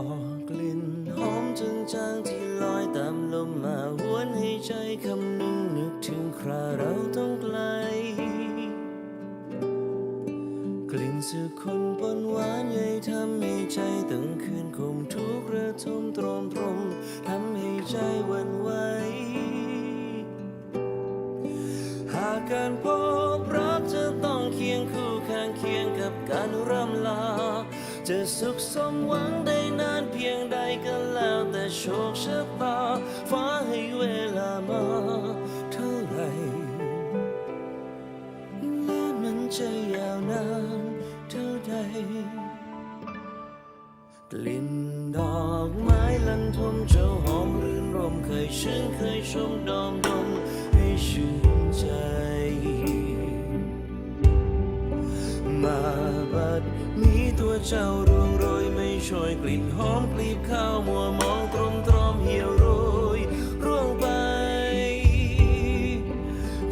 อกลิ่นหอมจางๆที่ลอยตามลมมาหวนให้ใจคำนึงนึกถึงคราเราต้องไกล กลิ่นสึกคนปนหวานใหญ่ทำให้ใจตั้งคืนคงทุกระทมตรมตรมทำให้ใจวันไหวหากการพบรักจะต้องเคียงคู่ข้างเคียงกับการร่ำลา จะสุขสมหวังได้นานเพียงใดก็แล้วแต่โชคชะตา ฟ้าให้เวลามาเท่าไหร่และมันจะยาวนานเท่าใด กลิ่นดอกไม้ลันทมเจ้าหอมรื่นรมเคยชื่นเคยชมดอมดมให้ชื่น เจ้าร่วงโรยไม่ช่วยกลิ่นหอมกลีบข้าวมัวมองตรมตรอมเหี่ยวโรยร่วงไป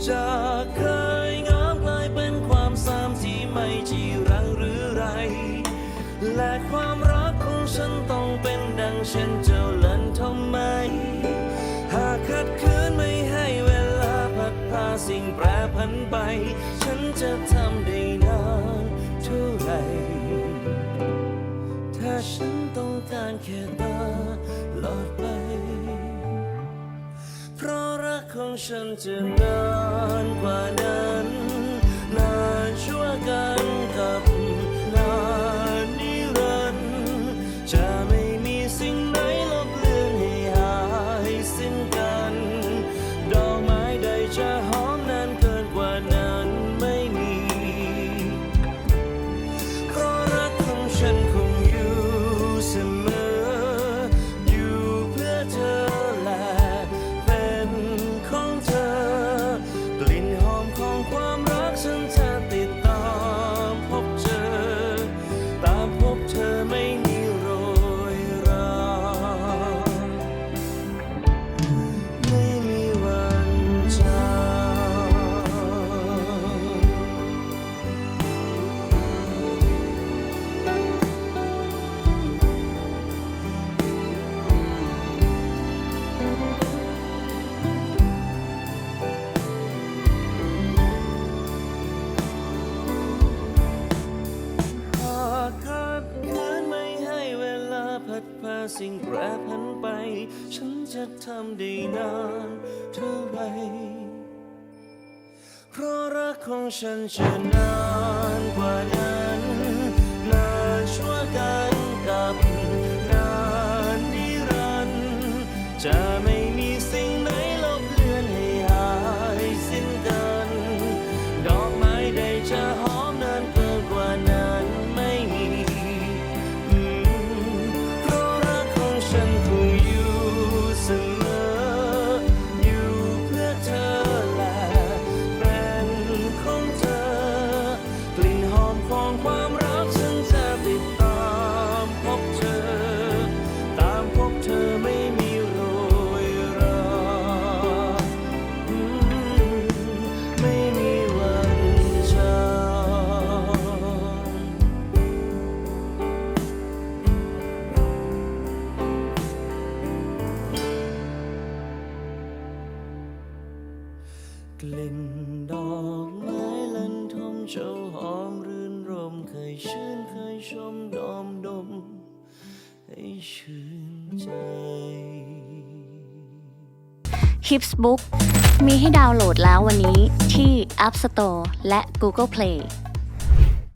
จากเคยงามกลายเป็นความสามที่ไม่จีรังหรือไร และความรักของฉันต้องเป็นดังเช่นเจ้าลันทำไม หากขัดขืนไม่ให้เวลาพัดพาสิ่งแปรผันไป ฉันจะทำได้ ฉันจะนานกว่านั้น ดพาสิ่งแปรผันไป ฉันจะทำได้นานเท่าไรเพราะรักของฉันจะนานกว่านั้นนานชั่วกันกับนานนิรันดร์จะไม่ กลิ่นดอกไม้ลันทมเจ้าหอมรื่นรมเคยชื่นเคยชมดอมดม ให้ชื่นใจ Hips Book มีให้ดาวน์โหลดแล้ววันนี้ที่ App Store และ Google Play